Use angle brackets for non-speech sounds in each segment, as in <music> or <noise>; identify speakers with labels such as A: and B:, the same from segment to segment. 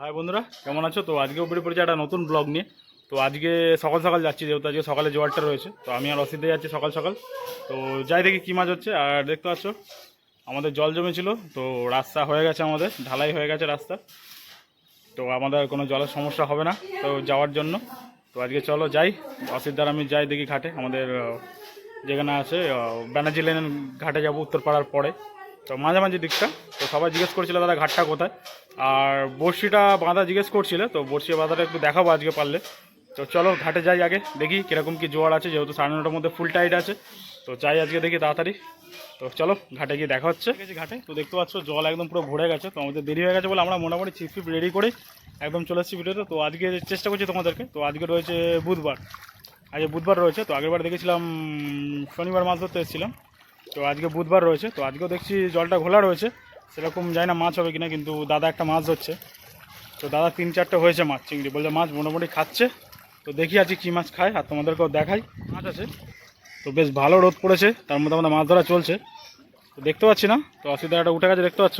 A: High বন্ধুরা, কেমন আছো? তো আজকে উপরে পড়েছে একটা নতুন ব্লগ নিয়ে। তো আজকে সকাল সকাল যাচ্ছি যেহেতু, আজকে সকালে জোয়ারটা রয়েছে। তো আমি আর অসিদ্ধে যাচ্ছি সকাল সকাল। তো যাই দেখি কী মাছ হচ্ছে। আর দেখতে পাচ্ছ, আমাদের জল জমেছিল। তো রাস্তা হয়ে গেছে আমাদের, ঢালাই হয়ে গেছে রাস্তা। তো আমাদের কোনো জলের সমস্যা হবে না, তো যাওয়ার জন্য। তো আজকে চলো যাই। অসিদ্ধার আমি যাই দেখি ঘাটে। আমাদের যেখানে আছে ব্যানার্জি লেন ঘাটে যাব উত্তরপাড়ার পরে। তো মাঝামাঝি দিকটা তো সবাই জিজ্ঞেস করছিল, দাদা, ঘাটটা কোথায়? আর বড়শিটা বাঁধা জিজ্ঞেস করছিল, তো বড়শি বাঁধাটা একটু দেখাবো আজকে পারলে। তো চলো, ঘাটে যাই আগে, দেখি কীরকম কি জোয়ার আছে, যেহেতু সাড়ে নটার মধ্যে ফুল টাইট আছে। তো যাই আজকে দেখি তাড়াতাড়ি। তো চলো, ঘাটে গিয়ে দেখা হচ্ছে। ঘাটে। তো দেখতে পাচ্ছ, জল একদম পুরো ভরে গেছে, তো আমাদের দেরি হয়ে গেছে বলে আমরা মোটামুটি ছিপ ফিপ রেডি করে একদম চলে এসেছি ভিডিওতে। তো আজকে চেষ্টা করছি তোমাদেরকে, তো আজকে রয়েছে বুধবার। আজকে বুধবার রয়েছে, তো আগেরবার দেখেছিলাম, শনিবার মাছ ধরতে এসেছিলাম। তো আজকে বুধবার রয়েছে তো আজকেও দেখছি জলটা ঘোলা রয়েছে। সেরকম জানি না মাছ হবে কিনা কিন্তু দাদা একটা মাছ ধরছে। তো দাদা তিন চারটে হয়েছে মাছ চিংড়ি বলছে মাছ মোটামুটি খাচ্ছে। তো দেখি আজকে কী মাছ খায় আর তোমাদেরকেও দেখাই। মাছ আছে। তো বেশ ভালো রোদ পড়েছে তার মধ্যে আমাদের মাছ ধরা চলছে। তো দেখতে পাচ্ছি না তো অসুবিধাটা উঠে গেছে দেখতে পাচ্ছ?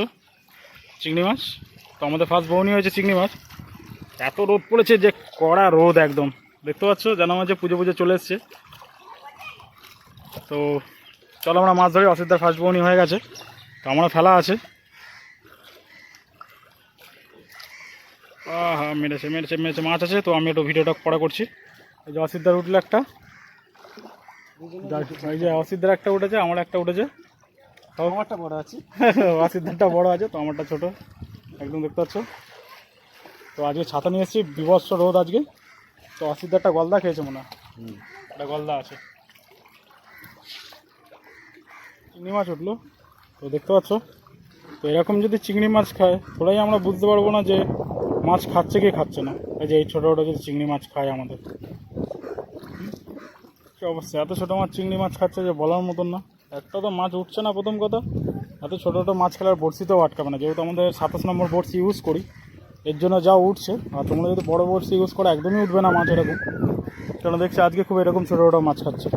A: চিংড়ি মাছ। তো আমাদের ফার্স্ট বউনি হয়েছে চিংড়ি মাছ। এত রোদ পড়েছে যে কড়া রোদ একদম। দেখতে পাচ্ছ যেন আমার যে পুজো পুজো চলে এসছে। তো চলো আমরা মাছ ধরি অসুবিধার ফার্স্ট বউনি হয়ে গেছে। তো আমরা ফেলা আছে। হ্যাঁ মেরেছে মেরেছে মেরেছে মাছ আছে। তো আমি একটু ভিডিওটা পরে করছি। এই যে অসিদ্ধার উঠল একটা। এই যে অসিদ্ধার একটা উঠেছে আমার একটা উঠেছে।
B: আমারটা বড় আছে। <laughs>
A: অসিদ্ধারটা বড় আছে তো আমারটা ছোট। একদম দেখতে পাচ্ছ? তো আজকে ছাতা নিয়ে এসেছি বিভৎস রোদ আজকে। তো অসিদ্ধারটা গলদা খেয়েছে মনে হয়। একটা গলদা আছে। চিংড়ি মাছ উঠল। তো দেখতে পাচ্ছ? তো এরকম যদি চিংড়ি মাছ খায় থোড়াই আমরা বুঝতে পারব না যে মাছ খাচ্ছে কি খাচ্ছে না। এই যে এই ছোটো ছোটো যদি চিংড়ি মাছ খায় আমাদের? কি অবস্থা? এত ছোটো মাছ চিংড়ি মাছ খাচ্ছে যে বলার মতন না। একটা তো মাছ উঠছে না প্রথম কথা। এত ছোটো ছোটো মাছ খেলার বড়শিতেও আটকাবে না। যেহেতু আমাদের সাতাশ নম্বর বড়শি ইউজ করি, এর জন্য যা উঠছে। আর তোমরা যদি বড় বড়শি ইউজ করো, একদমই উঠবে না মাছ এরকম। কেন দেখছি আজকে খুব এরকম ছোটো ছোটো মাছ খাচ্ছে।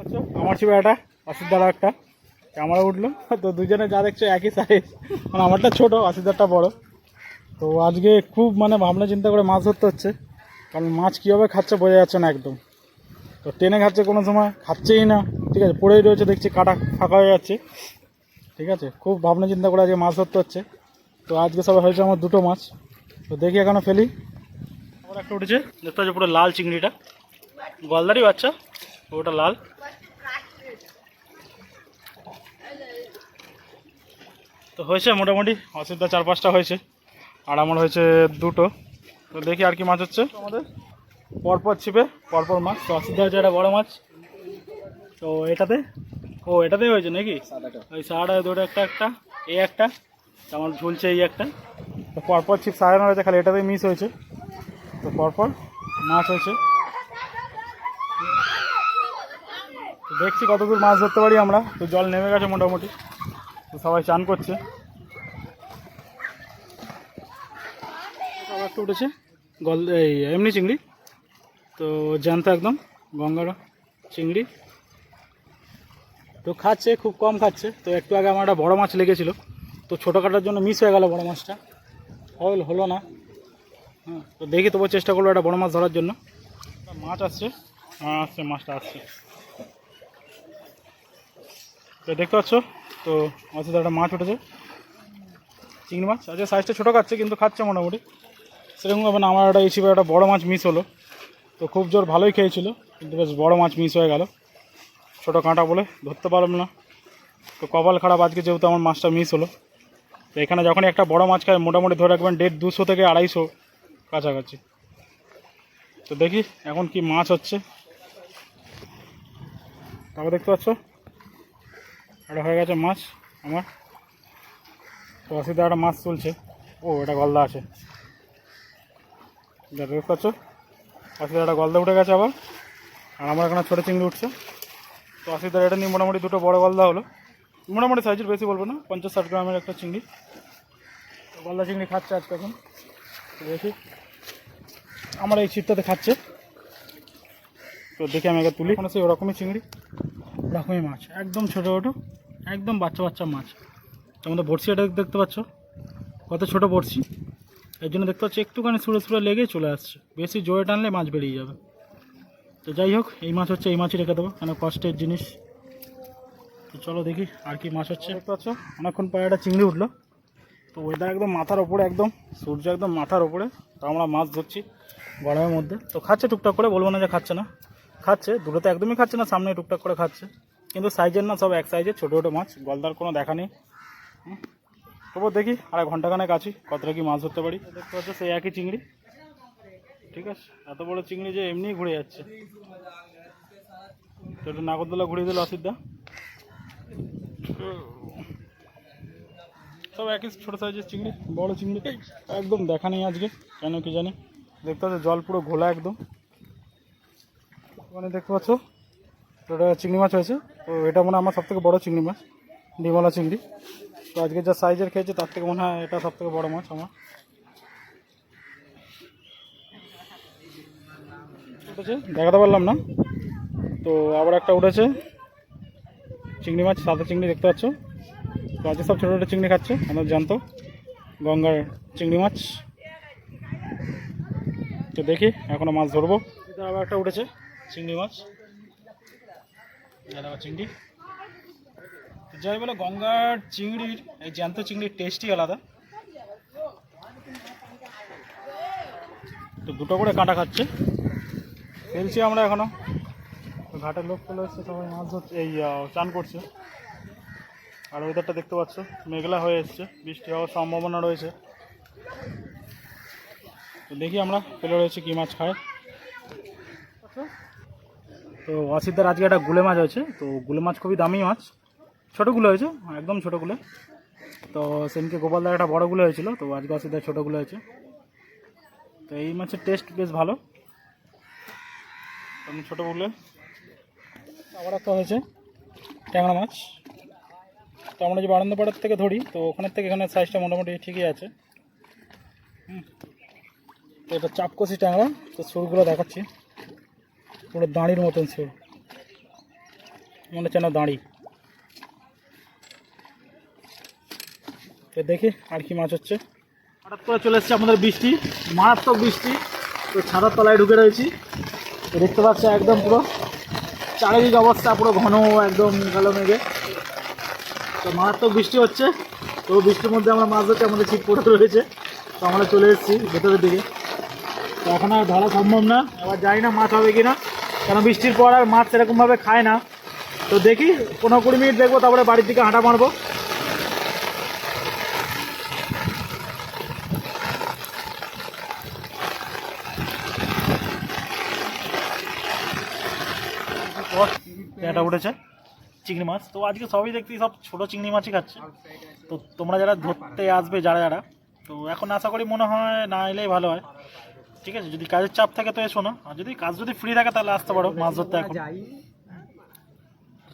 A: আচ্ছা আমার ছিল একটা অসিদ্ধার একটা। ক্যামেরা উঠল। তো দুজনে যা দেখছ একই সাইজ মানে আমারটা ছোটো অসিদ্ধারটা বড়। তো আজকে খুব মানে ভাবনা চিন্তা করে মাছ ধরতে হচ্ছে। কারণ মাছ কীভাবে খাচ্ছে বোঝা যাচ্ছে না একদম। তো টেনে খাচ্ছে কোনো সময়, খাচ্ছেই না। ঠিক আছে, পড়েই রয়েছে, দেখছি কাটা ফাঁকা হয়ে যাচ্ছে। ঠিক আছে, খুব ভাবনা চিন্তা করে আজকে মাছ ধরতে হচ্ছে। তো আজকে সবাই হয়েছে আমার দুটো মাছ। তো দেখি এখনও ফেলি। আবার একটা উঠেছে, দেখতে পাচ্ছি পুরো লাল চিংড়িটা। গলদারি বাচ্চা, ওটা লাল। তো হয়েছে মোটামুটি অসুবিধা চার পাঁচটা হয়েছে। আর আমার হয়েছে দুটো। তো দেখি আর কি মাছ হচ্ছে। আমাদের পরপর ছিপে পরপর মাছ। তো অসুবিধা হচ্ছে একটা বড়ো মাছ। তো এটাতে? ও এটাতেই হয়েছে নাকি? ওই সাড়ে দুটো একটা একটা এই একটা তো আমার ঝুলছে এই একটা। তো পরপর ছিপ সাজানো হয়েছে খালি এটাতেই মিস হয়েছে। তো পরপর মাছ হয়েছে। দেখছি কতদূর মাছ ধরতে পারি আমরা। তো জল নেমে গেছে মোটামুটি। তো সবাই চান করছে। উঠেছে। গল, এই, এমনি চিংড়ি। তো জ্যান্ত একদম, গঙ্গার চিংড়ি। তো খাচ্ছে, খুব কম খাচ্ছে। তো একটু আগে আমার একটা বড়ো মাছ লেগেছিল। তো ছোটো কাটার জন্য মিস হয়ে গেল বড়ো মাছটা। হল, হলো না। হ্যাঁ তো দেখি তবু চেষ্টা করব একটা বড়ো মাছ ধরার জন্য। মাছ আসছে। হ্যাঁ আসছে, মাছটা আসছে। তো দেখতে পাচ্ছ? তো মাছের একটা মাছ উঠেছে। চিংড়ি মাছ। আচ্ছা সাইজটা ছোটো খাচ্ছে, কিন্তু খাচ্ছে মোটামুটি। সেরকম হবে না, আমার একটা হিসেবে একটা বড়ো মাছ মিস হলো। তো খুব জোর ভালোই খেয়েছিল, কিন্তু বেশ বড়ো মাছ মিস হয়ে গেল। ছোটো কাঁটা বলে ধরতে পারলাম না। তো কপাল খারাপ আজকে যেহেতু আমার মাছটা মিস হলো। তো এখানে যখনই একটা বড় মাছ খায় মোটামুটি ধরে রাখবেন দেড় দুশো থেকে আড়াইশো কাছাকাছি। তো দেখি এখন কি মাছ হচ্ছে। তারপর দেখতে পাচ্ছ? এটা হয়ে গেছে মাছ আমার। তো অসুবিধা একটা মাছ চলছে ও, এটা গলদা আছে। দেখতে পাচ্ছ? অসুবিধা একটা গলদা উঠে গেছে আবার। আর আমার এখানে ছোটো চিংড়ি উঠছে। তো অসুবিধা, এটা নিয়ে মোটামুটি দুটো বড় গলদা হলো। মোটামুটি সাইজের বেশি বলব না পঞ্চাশ ষাট গ্রামের একটা চিংড়ি। তো গলদা চিংড়ি খাচ্ছে আজকে এখন। দেখি। আমার এই ছিপটাতে খাচ্ছে। তো দেখি আমি আগে তুলি। কোনো সেই ওরকমই চিংড়ি। ওরকমই মাছ। একদম ছোটো ছোটো। একদম বাচ্চা বাচ্চা মাছ। আমাদের বড়শি এটা দেখতে পাচ্ছ। কত ছোটো বড়শি। এর জন্য দেখতে পাচ্ছি, একটুখানি সুরে সুরে লেগে চলে আসছে। বেশি জোরে টানলে মাছ বেরিয়ে যাবে। তো যাই হোক, এই মাছ হচ্ছে, এই মাছই রেখে দেবো, কেন কষ্টের জিনিস। তো চলো দেখি আর কি মাছ হচ্ছে। দেখতে পাচ্ছ, অনেকক্ষণ পরে একটা চিংড়ি উঠল। তো ওয়েদার একদম মাথার ওপরে একদম, সূর্য একদম মাথার ওপরে। তো আমরা মাছ ধরছি গরমের মধ্যে। তো খাচ্ছে টুকটাক করে, বলব না যে খাচ্ছে না। খাচ্ছে, দুটো তো একদমই খাচ্ছে না সামনে টুকটাক করে খাচ্ছে। কিন্তু সাইজের না, সব এক সাইজের, ছোটো ছোটো মাছ, গলদার কোনো দেখা নেই। তবু দেখি, আর ঘন্টাখানেক আছি, কতটা কি মাছ ধরতে পারি। দেখতে পাচ্ছ সেই একই চিংড়ি। ঠিক আছে? এত বড় চিংড়ি যে এমনিই ঘুরে যাচ্ছে। তো একটু নাগরদোলা ঘুরিয়ে দিল অসিদ্ধা সব একই ছোটো সাইজের চিংড়ি, বড় চিংড়ি। একদম দেখা নেই আজকে, কেন কি জানি। দেখতে পাচ্ছ, জল পুরো ঘোলা একদম। ওখানে দেখতে পাচ্ছ এটা চিংড়ি মাছ হয়েছে। তো এটা মনে হয় আমার সব থেকে বড়ো চিংড়ি মাছ ডিমলা চিংড়ি। তো আজকে যা সাইজের খেয়েছে, তার থেকে মনে হয় এটা সব থেকে বড়ো মাছ আমার। উঠেছে? দেখাতে পারলাম না। তো আবার একটা উঠেছে। চিংড়ি মাছ, সাদা চিংড়ি দেখতে পাচ্ছ। তো আজকে সব ছোটো ছোটো চিংড়ি খাচ্ছে, আমাদের জানতো গঙ্গার চিংড়ি মাছ। তো দেখি, এখনও মাছ ধরবো। আবার একটা উঠেছে, চিংড়ি মাছ। এটা চিংড়ি। যাই বলে, গঙ্গার চিংড়ির, এই জ্যান্ত চিংড়ির টেস্টই আলাদা। তো দুটো করে কাঁটা খাচ্ছে। ফেলছি আমরা এখনও। তো ঘাটের লোক চলে এসছে, সবাই মাছ ধরছে, এই চান করছে। আর ওয়েদারটা দেখতে পাচ্ছ, মেঘলা হয়ে এসছে, বৃষ্টি হওয়ার সম্ভাবনা রয়েছে। তো দেখি আমরা ফেলে রয়েছে কী মাছ খায়। তো অসিদ্ধার আজকে একটা গুলে মাছ হয়েছে। তো গুলে মাছ খুবই দামি মাছ। ছোটোগুলো হয়েছে, একদম ছোটোগুলো তো সেদিনকে গোপালদার একটা বড়গুলো হয়েছিল, তো আজকে অসিদ্ধার ছোটোগুলো হয়েছে। তো এই মাছের টেস্ট বেশ ভালো। ছোটো বলে আবার একটা হয়েছে, ট্যাংরা মাছ। তো আমরা যে বারান্দাপাড়ার থেকে ধরি, তো ওখানের থেকে এখানে সাইজটা মোটামুটি ঠিকই আছে। হুম। তো এটা চাপকষি ট্যাংরা, তো সুরগুলো দেখাচ্ছি। পুরো দাঁড়ির মতন সুর মনে হচ্ছে না দাঁড়ি। তো দেখি আর কি মাছ হচ্ছে। হঠাৎ করে চলে এসছে আমাদের বৃষ্টি, মারাত্মক বৃষ্টি। তো ছাদার তলায় ঢুকে রয়েছি। দেখতে পাচ্ছ একদম পুরো চারিদিক অবস্থা পুরো ঘন, একদম কালো মেঘে। তো মারাত্মক বৃষ্টি হচ্ছে। তো বৃষ্টির মধ্যে আমরা মাছ ধরতে আমাদের ছিপ পড়ে রয়েছে। তো আমরা চলে এসেছি ভেতরের দিকে। তো এখন আর ধরা সম্ভব না। আবার জানি না মাছ হবে কিনা। কেন বৃষ্টির পর আর মাছ সেরকমভাবে খায় না? তো দেখি, পনেরো কুড়ি মিনিট দেখব, তারপরে বাড়ির দিকে হাঁটা মারবো। এটা উঠেছে, চিংড়ি মাছ। তো আজকে সবই দেখছি সব ছোটো চিংড়ি মাছই খাচ্ছে। তো তোমরা যারা ধরতে আসবে, যারা যারা, তো এখন আশা করি মনে হয় না এলেই ভালো হয়। ঠিক আছে যদি কাজের চাপ থাকে তো এসো না। আর যদি কাজ যদি ফ্রি থাকে তাহলে আসতে পারো মাছ ধরতে এখন।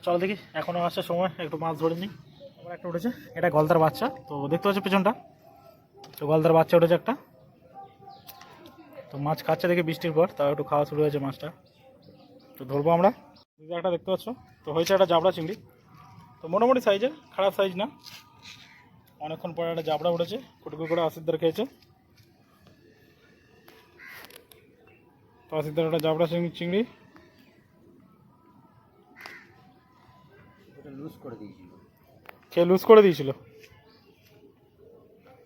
A: চলো দেখি এখনও আসার সময় একটু মাছ ধরে নিই। আবার একটা উঠেছে এটা গলদার বাচ্চা। তো দেখতে পাচ্ছ পেছনটা? তো গলদার বাচ্চা উঠেছে একটা। তো মাছ খাচ্ছে দেখে বৃষ্টির পর তাও একটু খাওয়া শুরু হয়েছে মাছটা। তো ধরবো আমরা। একটা দেখতে পাচ্ছ? তো হয়েছে একটা জাবড়া চিংড়ি। তো মোটামুটি সাইজের খারাপ সাইজ না। অনেকক্ষণ পরে একটা জাবড়া উঠেছে ফুটকু করে আসিদ্দার খেয়েছে। তো আসিদ্দার একটা জাবড়া চিংড়ি চিংড়ি। খেয়ে লুজ করে দিয়েছিল।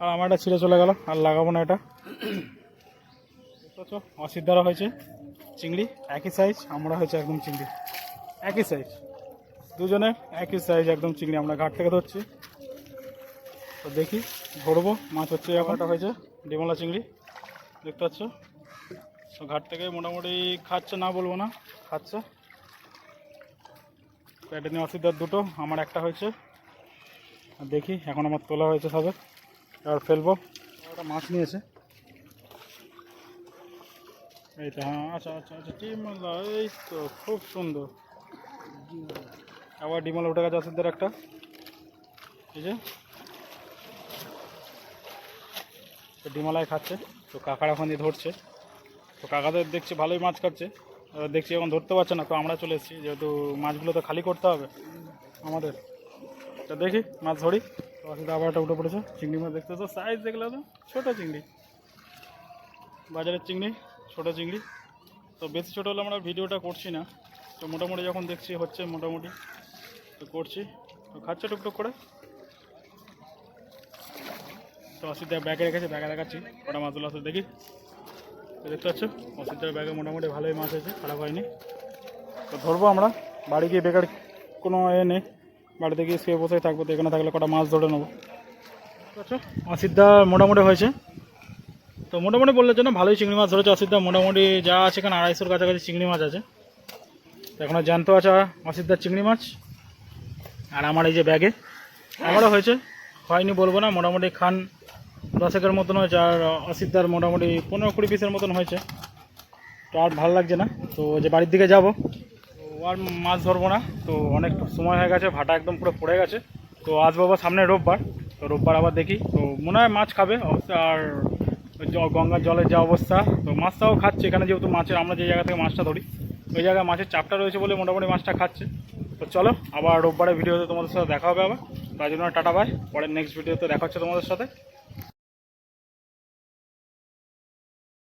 A: আর আমার এটা ছিঁড়ে চলে গেল আর লাগাবো না এটা। দেখতে পাচ্ছ? অসিদ্ধারা হয়েছে চিংড়ি একই সাইজ আমরা হয়েছে একদম চিংড়ি। একই সাইজ দুজনে একই সাইজ একদম চিংড়ি আমরা ঘাট থেকে ধরছি। তো দেখি ধরবো। মাছ হচ্ছে এখনটা হয়েছে ডিমলা চিংড়ি। দেখতে পাচ্ছ? ঘাট থেকে মোটামুটি খাচ্ছে, না বলব না, খাচ্ছে। এটা নিয়ে অসুবিধার দুটো, আমার একটা হয়েছে। দেখি, এখন আমার তোলা হয়েছে সবে। এবার ফেলব। একটা মাছ নিয়েছে। এই তো হ্যাঁ আচ্ছা আচ্ছা আচ্ছা ডিমলা এই তো, খুব সুন্দর। আবার ডিমলা উঠে গেছে আসিদের একটা। যে। তো ডিমালায় খাচ্ছে। তো কাকার এখন দিয়ে ধরছে। তো কাকাদের দেখছি ভালোই মাছ খাচ্ছে। দেখছি এখন ধরতে পারছে না, তো আমরা চলে এসেছি, যেহেতু মাছগুলো তো খালি করতে হবে আমাদের। তো দেখি, মাছ ধরি। তো আসলে আবার একটা উঠে পড়েছে, চিংড়ি মাছ দেখতে তো সাইজ দেখলে তো ছোটো চিংড়ি। বাজারের চিংড়ি, ছোটো চিংড়ি। তো বেশি ছোটো হলে আমরা ভিডিওটা করছি না। তো মোটামুটি যখন দেখছি হচ্ছে মোটামুটি, তো করছি। তো খাচ্ছে টুকটুক করে। তো অসিদ্ধার ব্যাগে রেখেছে, ব্যাগে দেখাচ্ছি, কটা মাছগুলো আছে দেখি। দেখতে পাচ্ছ? অসিদ্ধার ব্যাগে মোটামুটি ভালোই মাছ হয়েছে খারাপ হয়নি। তো ধরবো আমরা, বাড়ি গিয়ে বেকার কোনো এ নেই। বাড়িতে গিয়ে শুয়ে বসে থাকব, তো এখানে থাকলে কটা মাছ ধরে নেব। অসিদ্ধা মোটামুটি হয়েছে। তো মোটামুটি বললে জন্য ভালোই চিংড়ি মাছ ধরেছে অসিদ্ধা মোটামুটি যা আছে এখানে আড়াইশোর কাছাকাছি চিংড়ি মাছ আছে। এখনও জ্যান্ত আছে অসিদ্ধার চিংড়ি মাছ। আর আমার এই যে ব্যাগে, আমারও হয়েছে। হয়নি বলব না, মোটামুটি খান দশেকের মতন হয়েছে আর অসিদ্ধার মোটামুটি পনেরো কুড়ি পিসের মতন হয়েছে। তো আর ভালো লাগছে না। তো যে বাড়ির দিকে যাব। আর মাছ ধরবো না। তো অনেক সময় হয়ে গেছে, ভাটা একদম পুরো পড়ে গেছে। তো আসব আবার সামনে রোববার। তো রোববার আবার দেখি। তো মনে হয় মাছ খাবে অবশ্য আর গঙ্গার জলের যা অবস্থা, তো মাছটাও খাচ্ছে। এখানে যেহেতু মাছের, আমরা যে জায়গা থেকে মাছটা ধরি, ওই জায়গায় মাছের চাপটা রয়েছে বলে মোটামুটি মাছটা খাচ্ছে। তো চলো, আবার রোববারের ভিডিওতে তোমাদের সাথে দেখা হবে আবার। তাই জন্য টাটা, বাই। পরের নেক্সট ভিডিওতে দেখা হচ্ছে তোমাদের সাথে।